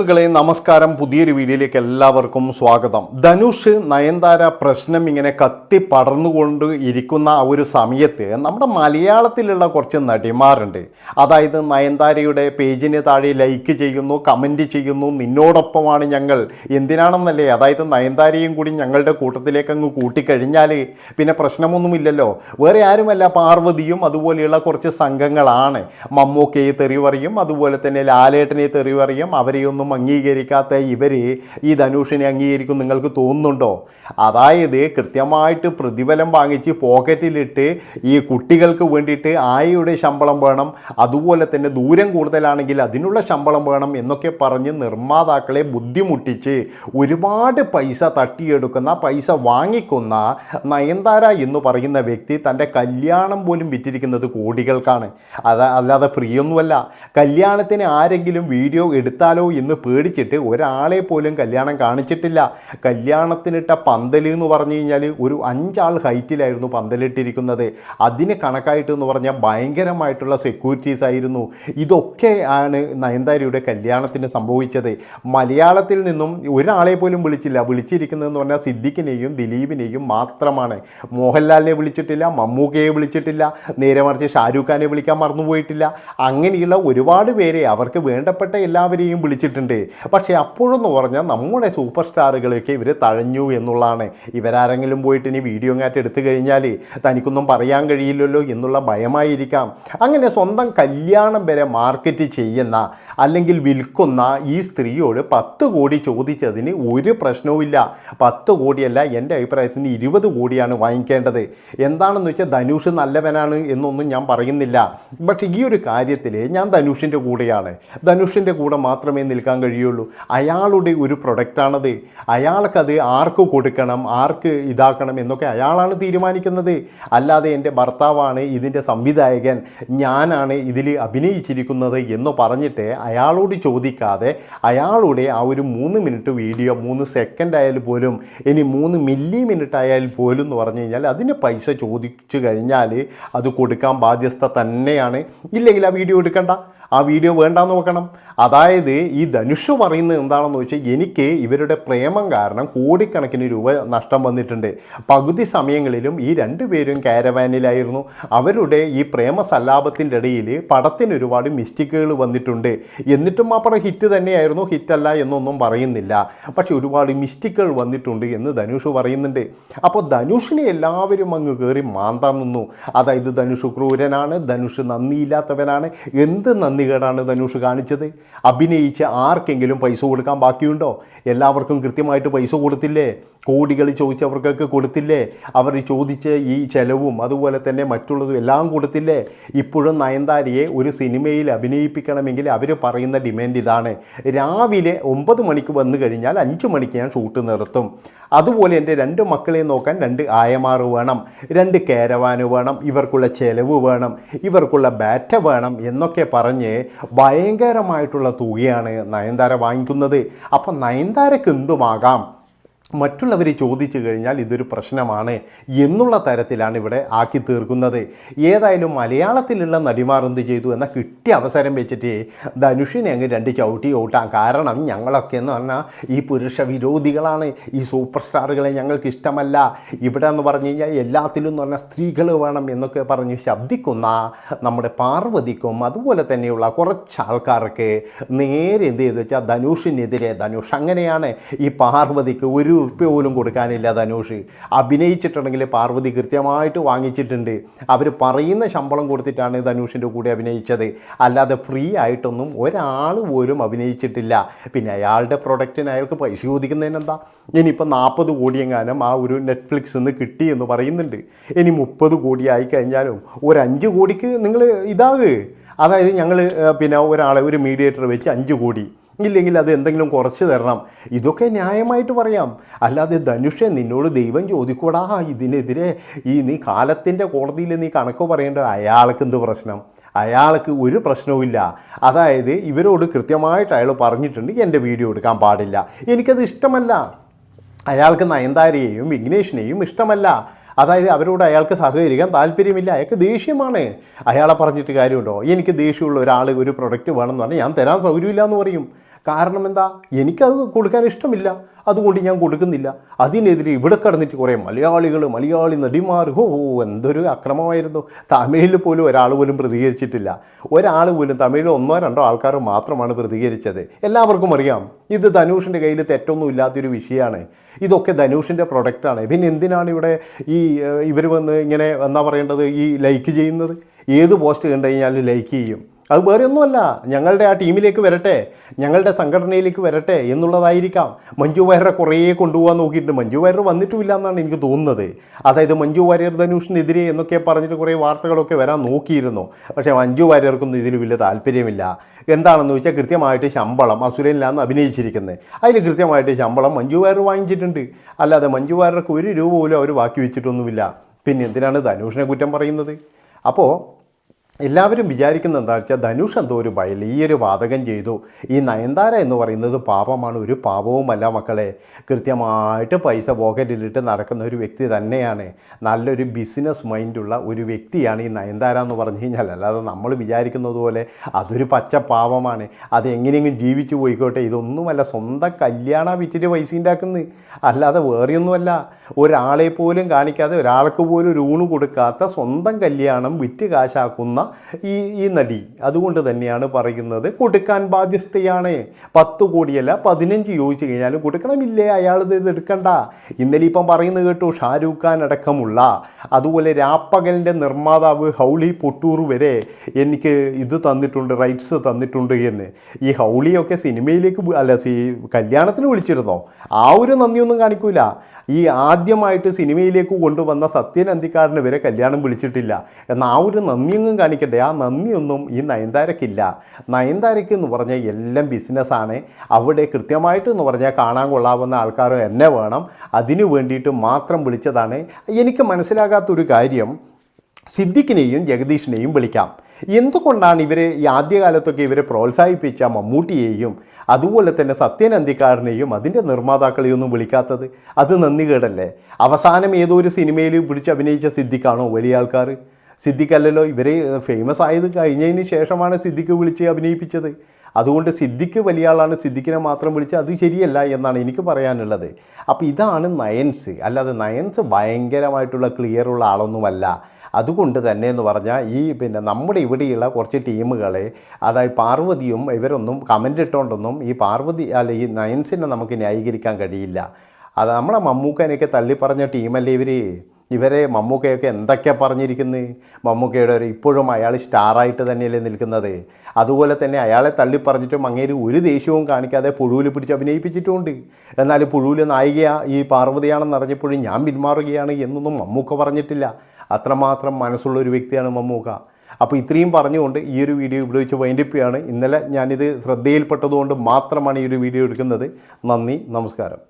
സുഹൃത്തുക്കളെ നമസ്കാരം. പുതിയൊരു വീഡിയോയിലേക്ക് എല്ലാവർക്കും സ്വാഗതം. ധനുഷ് നയൻതാര പ്രശ്നം ഇങ്ങനെ കത്തി പടർന്നുകൊണ്ട് ഇരിക്കുന്ന ആ ഒരു സമയത്ത് നമ്മുടെ മലയാളത്തിലുള്ള കുറച്ച് നടിമാരുണ്ട്. അതായത് നയൻതാരയുടെ പേജിന് താഴെ ലൈക്ക് ചെയ്യുന്നു കമന്റ് ചെയ്യുന്നു നിന്നോടൊപ്പമാണ് ഞങ്ങൾ. എന്തിനാണെന്നല്ലേ? അതായത് നയൻതാരയും കൂടി ഞങ്ങളുടെ കൂട്ടത്തിലേക്ക് അങ്ങ് കൂട്ടിക്കഴിഞ്ഞാൽ പിന്നെ പ്രശ്നമൊന്നുമില്ലല്ലോ. വേറെ ആരുമല്ല പാർവതിയും അതുപോലെയുള്ള കുറച്ച് സംഘങ്ങളാണ്. മമ്മൂക്കയെ തെറിവറിയും അതുപോലെ തന്നെ ലാലേട്ടനെ തെറിവറിയും പറയും അവരെയൊന്നും അംഗീകരിക്കാത്ത ഇവർ ഈ ധനുഷിനെ അംഗീകരിക്കും നിങ്ങൾക്ക് തോന്നുന്നുണ്ടോ? അതായത് കൃത്യമായിട്ട് പ്രതിഫലം വാങ്ങിച്ച് പോക്കറ്റിലിട്ട് ഈ കുട്ടികൾക്ക് വേണ്ടിയിട്ട് ആയയുടെ ശമ്പളം വേണം അതുപോലെ തന്നെ ദൂരം കൂടുതലാണെങ്കിൽ അതിനുള്ള ശമ്പളം വേണം എന്നൊക്കെ പറഞ്ഞ് നിർമ്മാതാക്കളെ ബുദ്ധിമുട്ടിച്ച് ഒരുപാട് പൈസ തട്ടിയെടുക്കുന്ന പൈസ വാങ്ങിക്കുന്ന നയൻതാര എന്ന് പറയുന്ന വ്യക്തി തന്റെ കല്യാണം പോലും വിറ്റിരിക്കുന്നത് കോടികൾക്കാണ്. അത് അല്ലാതെ ഫ്രീ ഒന്നുമല്ല കല്യാണത്തിന് ആരെങ്കിലും വീഡിയോ എടുത്താലോ എന്ന് പേടിച്ചിട്ട് ഒരാളെ പോലും കല്യാണം കാണിച്ചിട്ടില്ല. കല്യാണത്തിനിട്ട പന്തൽ എന്ന് പറഞ്ഞു കഴിഞ്ഞാൽ ഒരു അഞ്ചാൾ ഹൈറ്റിലായിരുന്നു പന്തലിട്ടിരിക്കുന്നത്. അതിന് കണക്കായിട്ട് എന്ന് പറഞ്ഞാൽ ഭയങ്കരമായിട്ടുള്ള സെക്യൂരിറ്റീസ് ആയിരുന്നു. ഇതൊക്കെ ആണ് നയൻതാരയുടെ കല്യാണത്തിന് സംഭവിച്ചത്. മലയാളത്തിൽ നിന്നും ഒരാളെ പോലും വിളിച്ചില്ല. വിളിച്ചിരിക്കുന്നതെന്ന് പറഞ്ഞാൽ സിദ്ദിഖിനെയും ദിലീപിനെയും മാത്രമാണ്. മോഹൻലാലിനെ വിളിച്ചിട്ടില്ല മമ്മൂക്കയെ വിളിച്ചിട്ടില്ല നേരെ മറിച്ച് ഷാരൂഖ് ഖാനെ വിളിക്കാൻ മറന്നുപോയിട്ടില്ല. അങ്ങനെയുള്ള ഒരുപാട് പേരെ അവർക്ക് വേണ്ടപ്പെട്ട എല്ലാവരെയും വിളിച്ചിട്ടുണ്ട്. പക്ഷേ അപ്പോഴെന്ന് പറഞ്ഞാൽ നമ്മുടെ സൂപ്പർ സ്റ്റാറുകളെയൊക്കെ ഇവർ തഴഞ്ഞു എന്നുള്ളതാണ്. ഇവരാരെങ്കിലും പോയിട്ട് ഇനി വീഡിയോ അങ്ങാറ്റ് എടുത്തു കഴിഞ്ഞാൽ തനിക്കൊന്നും പറയാൻ കഴിയില്ലല്ലോ എന്നുള്ള ഭയമായിരിക്കാം. അങ്ങനെ സ്വന്തം കല്യാണം വരെ മാർക്കറ്റ് ചെയ്യുന്ന അല്ലെങ്കിൽ വിൽക്കുന്ന ഈ സ്ത്രീയോട് പത്ത് കോടി ചോദിച്ചതിന് ഒരു പ്രശ്നവുമില്ല പത്ത് കോടിയല്ല എന്റെ അഭിപ്രായത്തിന് ഇരുപത് കോടിയാണ് വാങ്ങിക്കേണ്ടത്. എന്താണെന്ന് വെച്ചാൽ ധനുഷ് നല്ലവനാണ് എന്നൊന്നും ഞാൻ പറയുന്നില്ല. പക്ഷേ ഈ ഒരു കാര്യത്തിൽ ഞാൻ ധനുഷിന്റെ കൂടെയാണ്. ധനുഷിന്റെ കൂടെ മാത്രമേ നിൽക്കാൻ കഴിയുള്ളൂ. അയാളുടെ ഒരു പ്രൊഡക്റ്റാണത് അയാൾക്കത് ആർക്ക് കൊടുക്കണം ആർക്ക് ഇതാക്കണം എന്നൊക്കെ അയാളാണ് തീരുമാനിക്കുന്നത്. അല്ലാതെ എന്റെ ഭർത്താവാണ് ഇതിന്റെ സംവിധായകൻ ഞാനാണ് ഇതിൽ അഭിനയിച്ചിരിക്കുന്നത് എന്ന് പറഞ്ഞിട്ട് അയാളോട് ചോദിക്കാതെ അയാളുടെ ആ ഒരു മൂന്ന് മിനിറ്റ് വീഡിയോ മൂന്ന് സെക്കൻഡ് ആയാലും പോലും ഇനി മൂന്ന് മില്ലി മിനിറ്റ് ആയാൽ പോലും എന്ന് പറഞ്ഞു കഴിഞ്ഞാൽ അതിന് പൈസ ചോദിച്ചു കഴിഞ്ഞാൽ അത് കൊടുക്കാൻ ബാധ്യസ്ഥ തന്നെയാണ്. ഇല്ലെങ്കിൽ ആ വീഡിയോ എടുക്കണ്ട. ആ വീഡിയോ വേണ്ടാന്ന് നോക്കണം. അതായത് ഈ ധനുഷ് പറയുന്നത് എന്താണെന്ന് വെച്ചാൽ എനിക്ക് ഇവരുടെ പ്രേമം കാരണം കോടിക്കണക്കിന് രൂപ നഷ്ടം വന്നിട്ടുണ്ട്. പകുതി സമയങ്ങളിലും ഈ രണ്ടുപേരും കാരവാനിലായിരുന്നു അവരുടെ ഈ പ്രേമ സല്ലാപത്തിന്റെ ഇടയിൽ പടത്തിന് ഒരുപാട് മിസ്റ്റേക്കുകൾ വന്നിട്ടുണ്ട്. എന്നിട്ടും ആ പടം ഹിറ്റ് തന്നെയായിരുന്നു. ഹിറ്റല്ല എന്നൊന്നും പറയുന്നില്ല. പക്ഷെ ഒരുപാട് മിസ്റ്റേക്കുകൾ വന്നിട്ടുണ്ട് എന്ന് ധനുഷ് പറയുന്നുണ്ട്. അപ്പോൾ ധനുഷിനെ എല്ലാവരും അങ്ങ് കയറി മാന്താൻ നിന്നു. അതായത് ധനുഷ് ക്രൂരനാണ് ധനുഷ് നന്ദിയില്ലാത്തവനാണ്. എന്ത് നന്ദികേടാണ് ധനുഷ് കാണിച്ചത്? അഭിനയിച്ച് ആർക്കെങ്കിലും പൈസ കൊടുക്കാൻ ബാക്കിയുണ്ടോ? എല്ലാവർക്കും കൃത്യമായിട്ട് പൈസ കൊടുത്തില്ലേ? കോടികൾ ചോദിച്ചവർക്കൊക്കെ കൊടുത്തില്ലേ? അവർ ചോദിച്ച ഈ ചെലവും അതുപോലെ തന്നെ മറ്റുള്ളതും എല്ലാം കൊടുത്തില്ലേ? ഇപ്പോഴും നയൻതാരയെ ഒരു സിനിമയിൽ അഭിനയിപ്പിക്കണമെങ്കിൽ അവർ പറയുന്ന ഡിമാൻഡ് ഇതാണ്. രാവിലെ ഒമ്പത് മണിക്ക് വന്നു കഴിഞ്ഞാൽ അഞ്ച് മണിക്ക് ഞാൻ ഷൂട്ട് നിർത്തും. അതുപോലെ എന്റെ രണ്ട് മക്കളെ നോക്കാൻ രണ്ട് ആയമാർ വേണം രണ്ട് കേരവാന് വേണം ഇവർക്കുള്ള ചെലവ് വേണം ഇവർക്കുള്ള ബാറ്റ വേണം എന്നൊക്കെ പറഞ്ഞ് ഭയങ്കരമായിട്ടുള്ള തുകയാണ് നയൻതാര വാങ്ങിക്കുന്നത്. അപ്പം നയൻതാരക്ക് എന്തുമാകാം? മറ്റുള്ളവർ ചോദിച്ചു കഴിഞ്ഞാൽ ഇതൊരു പ്രശ്നമാണ് എന്നുള്ള തരത്തിലാണ് ഇവിടെ ആക്കി തീർക്കുന്നത്. ഏതായാലും മലയാളത്തിലുള്ള നടിമാർ എന്ത് ചെയ്തു എന്ന കിട്ടിയ അവസരം വെച്ചിട്ട് ധനുഷിനെ അങ്ങ് രണ്ട് ചവിട്ടി ഓട്ടാം. കാരണം ഞങ്ങളൊക്കെ എന്ന് പറഞ്ഞാൽ ഈ പുരുഷ വിരോധികളാണ്. ഈ സൂപ്പർ സ്റ്റാറുകളെ ഞങ്ങൾക്ക് ഇഷ്ടമല്ല. ഇവിടെ എന്ന് പറഞ്ഞു കഴിഞ്ഞാൽ എല്ലാത്തിലും എന്ന് പറഞ്ഞാൽ സ്ത്രീകൾ വേണം എന്നൊക്കെ പറഞ്ഞ് ശബ്ദിക്കുന്ന നമ്മുടെ പാർവതിക്കും അതുപോലെ തന്നെയുള്ള കുറച്ച് ആൾക്കാർക്ക് നേരെ എന്ത് ചെയ്തു വെച്ചാൽ ധനുഷിനെതിരെ ധനുഷ് അങ്ങനെയാണ് ഈ പാർവതിക്ക് ഒരു ഉറുപ്പ്യ പോലും കൊടുക്കാനില്ല ധനുഷ് അഭിനയിച്ചിട്ടുണ്ടെങ്കിൽ പാർവതി കൃത്യമായിട്ട് വാങ്ങിച്ചിട്ടുണ്ട്. അവർ പറയുന്ന ശമ്പളം കൊടുത്തിട്ടാണ് ധനുഷിന്റെ കൂടെ അഭിനയിച്ചത്. അല്ലാതെ ഫ്രീ ആയിട്ടൊന്നും ഒരാൾ പോലും അഭിനയിച്ചിട്ടില്ല. പിന്നെ അയാളുടെ പ്രൊഡക്റ്റിന് അയാൾക്ക് പൈസ ചോദിക്കുന്നതിന് എന്താ ഇനിയിപ്പോൾ നാൽപ്പത് കോടിയെങ്ങാനും ആ ഒരു നെറ്റ്ഫ്ലിക്സ് നിന്ന് കിട്ടി എന്ന് പറയുന്നുണ്ട്. ഇനി മുപ്പത് കോടി ആയി കഴിഞ്ഞാലും ഒരു അഞ്ച് കോടിക്ക് നിങ്ങൾ ഇതാകേ. അതായത് ഞങ്ങൾ പിന്നെ ഒരാളെ ഒരു മീഡിയേറ്റർ വെച്ച് അഞ്ച് കോടി. ഇല്ലെങ്കിൽ അത് എന്തെങ്കിലും കുറച്ച് തരണം. ഇതൊക്കെ ന്യായമായിട്ട് പറയാം. അല്ലാതെ ധനുഷെ നിന്നോട് ദൈവം ചോദിക്കൂടാ. ഇതിനെതിരെ ഈ നീ കാലത്തിന്റെ കോടതിയിൽ നീ കണക്ക് പറയേണ്ട അയാൾക്ക് എന്ത് പ്രശ്നം? അയാൾക്ക് ഒരു പ്രശ്നവുമില്ല അതായത് ഇവരോട് കൃത്യമായിട്ട് അയാൾ പറഞ്ഞിട്ടുണ്ട് എന്റെ വീഡിയോ എടുക്കാൻ പാടില്ല. എനിക്കത് ഇഷ്ടമല്ല. അയാൾക്ക് നയൻതാരയെയും വിഘ്നേഷിനെയും ഇഷ്ടമല്ല. അതായത് അവരോട് അയാൾക്ക് സഹകരിക്കാൻ താല്പര്യമില്ല. അയാൾക്ക് ദേഷ്യമാണ്. അയാളെ പറഞ്ഞിട്ട് കാര്യമുണ്ടോ? എനിക്ക് ദേഷ്യമുള്ള ഒരാൾ ഒരു പ്രൊഡക്റ്റ് വേണമെന്ന് പറഞ്ഞാൽ ഞാൻ തരാൻ സൗകര്യമില്ല എന്ന് പറയും. കാരണം എന്താ? എനിക്കത് കൊടുക്കാൻ ഇഷ്ടമില്ല. അതുകൊണ്ട് ഞാൻ കൊടുക്കുന്നില്ല. അതിനെതിരെ ഇവിടെ കടന്നിട്ട് കുറേ മലയാളികൾ മലയാളി നടിമാർ ഹോ, എന്തൊരു അക്രമമായിരുന്നു. തമിഴിൽ പോലും ഒരാൾ പോലും പ്രതികരിച്ചിട്ടില്ല. ഒരാൾ പോലും തമിഴിൽ ഒന്നോ രണ്ടോ ആൾക്കാർ മാത്രമാണ് പ്രതികരിച്ചത്. എല്ലാവർക്കും അറിയാം ഇത് ധനുഷിന്റെ കയ്യിൽ തെറ്റൊന്നും ഇല്ലാത്തൊരു വിഷയമാണ് ഇതൊക്കെ ധനുഷിന്റെ പ്രൊഡക്റ്റാണ് പിന്നെ എന്തിനാണ് ഇവിടെ ഈ ഇവർ വന്ന് ഇങ്ങനെ എന്താ പറയേണ്ടത് ഈ ലൈക്ക് ചെയ്യുന്നത്? ഏത് പോസ്റ്റ് കണ്ടു കഴിഞ്ഞാലും ലൈക്ക് ചെയ്യും. അത് വേറെ ഒന്നുമല്ല. ഞങ്ങളുടെ ആ ടീമിലേക്ക് വരട്ടെ ഞങ്ങളുടെ സംഘടനയിലേക്ക് വരട്ടെ എന്നുള്ളതായിരിക്കാം. മഞ്ജു വാര്യരെ കുറേ കൊണ്ടുപോകാൻ നോക്കിയിട്ടുണ്ട്. മഞ്ജു വാര്യർ വന്നിട്ടുമില്ല എന്നാണ് എനിക്ക് തോന്നുന്നത്. അതായത് മഞ്ജു വാര്യർ ധനുഷിനെതിരെ എന്നൊക്കെ പറഞ്ഞിട്ട് കുറേ വാർത്തകളൊക്കെ വരാൻ നോക്കിയിരുന്നു. പക്ഷേ മഞ്ജു വാര്യർക്കൊന്നും ഇതിൽ വലിയ താല്പര്യമില്ല. എന്താണെന്ന് വെച്ചാൽ കൃത്യമായിട്ട് ശമ്പളം അസുരനിലാന്ന് അഭിനയിച്ചിരിക്കുന്നത്. അതിൽ കൃത്യമായിട്ട് ശമ്പളം മഞ്ജു വാര്യർ വാങ്ങിച്ചിട്ടുണ്ട്. അല്ലാതെ മഞ്ജു വാര്യർക്ക് ഒരു രൂപ പോലും അവർ ബാക്കി വെച്ചിട്ടൊന്നുമില്ല. പിന്നെ എന്തിനാണ് ധനുഷിനെ കുറ്റം പറയുന്നത്? അപ്പോൾ എല്ലാവരും വിചാരിക്കുന്നത് എന്താ വെച്ചാൽ ധനുഷ് എന്തോ ഒരു വലിയൊരു വാതകം ചെയ്തു. ഈ നയൻതാര എന്ന് പറയുന്നത് പാപമാണ് ഒരു പാപവുമല്ല മക്കളെ. കൃത്യമായിട്ട് പൈസ പോക്കറ്റിലിട്ട് നടക്കുന്ന ഒരു വ്യക്തി തന്നെയാണ്. നല്ലൊരു ബിസിനസ് മൈൻഡുള്ള ഒരു വ്യക്തിയാണ് ഈ നയൻതാര എന്ന് പറഞ്ഞു കഴിഞ്ഞാൽ. അല്ലാതെ നമ്മൾ വിചാരിക്കുന്നത് പോലെ അതൊരു പച്ച പാപമാണ്. അത് എങ്ങനെയെങ്കിലും ജീവിച്ചു പോയിക്കോട്ടെ. ഇതൊന്നുമല്ല സ്വന്തം കല്യാണ വിറ്റിട്ട് പൈസ ഉണ്ടാക്കുന്നത് അല്ലാതെ വേറെയൊന്നുമല്ല. ഒരാളെ പോലും കാണിക്കാതെ ഒരാൾക്ക് പോലും ഒരു ഊണ് കൊടുക്കാത്ത സ്വന്തം കല്യാണം വിറ്റ് കാശാക്കുന്ന ഈ ഈ നടി അതുകൊണ്ട് തന്നെയാണ് പറയുന്നത് കൊടുക്കാൻ ബാധ്യസ്ഥയാണ്. പത്ത് കോടിയല്ല പതിനഞ്ച് ചോദിച്ചു കഴിഞ്ഞാലും കൊടുക്കണമില്ലേ അയാൾ ഇത് എടുക്കണ്ട. ഇന്നലെ ഇപ്പം പറയുന്നത് കേട്ടു ഷാരൂഖ് ഖാൻ അടക്കമുള്ള അതുപോലെ രാപ്പകലിന്റെ നിർമ്മാതാവ് ഹൗളി പൊട്ടൂർ വരെ എനിക്ക് ഇത് തന്നിട്ടുണ്ട് റൈറ്റ്സ് തന്നിട്ടുണ്ട് എന്ന്. ഈ ഹൗളിയൊക്കെ സിനിമയിലേക്ക് അല്ല സി കല്യാണത്തിന് വിളിച്ചിരുന്നോ? ആ ഒരു നന്ദിയൊന്നും കാണിക്കൂല. ഈ ആദ്യമായിട്ട് സിനിമയിലേക്ക് കൊണ്ടുവന്ന സത്യൻ അന്തിക്കാടിന് വരെ കല്യാണം വിളിച്ചിട്ടില്ല. എന്നാൽ ആ ഒരു നന്ദിയൊന്നും കാണിക്കട്ടെ ആ നന്ദിയൊന്നും ഈ നയൻതാരക്കില്ല നയൻതാരയ്ക്ക് എന്ന് പറഞ്ഞാൽ എല്ലാം ബിസിനസ്സാണ് അവിടെ കൃത്യമായിട്ട് എന്ന് പറഞ്ഞാൽ കാണാൻ കൊള്ളാവുന്ന ആൾക്കാർ എന്നെ വേണം. അതിനു വേണ്ടിയിട്ട് മാത്രം വിളിച്ചതാണ്. എനിക്ക് മനസ്സിലാകാത്തൊരു കാര്യം സിദ്ദിഖിനെയും ജഗദീഷിനെയും വിളിക്കാം. എന്തുകൊണ്ടാണ് ഇവരെ ഈ ആദ്യകാലത്തൊക്കെ ഇവരെ പ്രോത്സാഹിപ്പിച്ച മമ്മൂട്ടിയെയും അതുപോലെ തന്നെ സത്യൻ അന്തിക്കാരനെയും അതിന്റെ നിർമ്മാതാക്കളെയും ഒന്നും വിളിക്കാത്തത്? അത് നന്ദികേടല്ലേ? അവസാനം ഏതോ ഒരു സിനിമയിൽ പിടിച്ച് അഭിനയിച്ച സിദ്ദിഖാണോ വലിയ ആൾക്കാർ? സിദ്ദിഖല്ലല്ലോ ഇവരെ ഫേമസ് ആയത് കഴിഞ്ഞതിന് ശേഷമാണ് സിദ്ദിഖ് വിളിച്ച് അഭിനയിപ്പിച്ചത്. അതുകൊണ്ട് സിദ്ദിഖ് വലിയ ആളാണ്. സിദ്ദിഖിനെ മാത്രം വിളിച്ച് അത് ശരിയല്ല എന്നാണ് എനിക്ക് പറയാനുള്ളത്. അപ്പോൾ ഇതാണ് നയൻസ്. അല്ലാതെ നയൻസ് ഭയങ്കരമായിട്ടുള്ള ക്ലിയർ ഉള്ള ആളൊന്നുമല്ല. അതുകൊണ്ട് തന്നെ എന്ന് പറഞ്ഞാൽ ഈ പിന്നെ നമ്മുടെ ഇവിടെയുള്ള കുറച്ച് ടീമുകളെ അതായത് പാർവതിയും ഇവരൊന്നും കമന്റ് ഇട്ടുകൊണ്ടൊന്നും ഈ പാർവതി അല്ല ഈ നയൻസിനെ നമുക്ക് ന്യായീകരിക്കാൻ കഴിയില്ല. അത് നമ്മളെ മമ്മൂക്കനെയൊക്കെ തള്ളിപ്പറഞ്ഞ ടീമല്ലേ ഇവർ ഇവരെ മമ്മൂക്കയൊക്കെ എന്തൊക്കെയാണ് പറഞ്ഞിരിക്കുന്നത് മമ്മൂക്കയുടെ ഒരു ഇപ്പോഴും അയാൾ സ്റ്റാറായിട്ട് തന്നെയല്ലേ നിൽക്കുന്നത്. അതുപോലെ തന്നെ അയാളെ തള്ളി പറഞ്ഞിട്ടും അങ്ങേര് ഒരു ദേഷ്യവും കാണിക്കാതെ പുഴുവിൽ പിടിച്ച് അഭിനയിപ്പിച്ചിട്ടുമുണ്ട് എന്നാൽ പുഴുവിൽ നായിക ഈ പാർവതിയാണെന്ന് അറിഞ്ഞപ്പോഴും ഞാൻ പിന്മാറുകയാണ് എന്നൊന്നും മമ്മൂക്ക പറഞ്ഞിട്ടില്ല. അത്രമാത്രം മനസ്സുള്ള ഒരു വ്യക്തിയാണ് മമ്മൂക്ക. അപ്പോൾ ഇത്രയും പറഞ്ഞുകൊണ്ട് ഈ ഒരു വീഡിയോ ഇവിടെ വെച്ച് വൈൻഡിപ്പിയാണ് ഇന്നലെ ഞാനിത് ശ്രദ്ധയിൽപ്പെട്ടതുകൊണ്ട് മാത്രമാണ് ഈ ഒരു വീഡിയോ എടുക്കുന്നത്. നന്ദി നമസ്കാരം.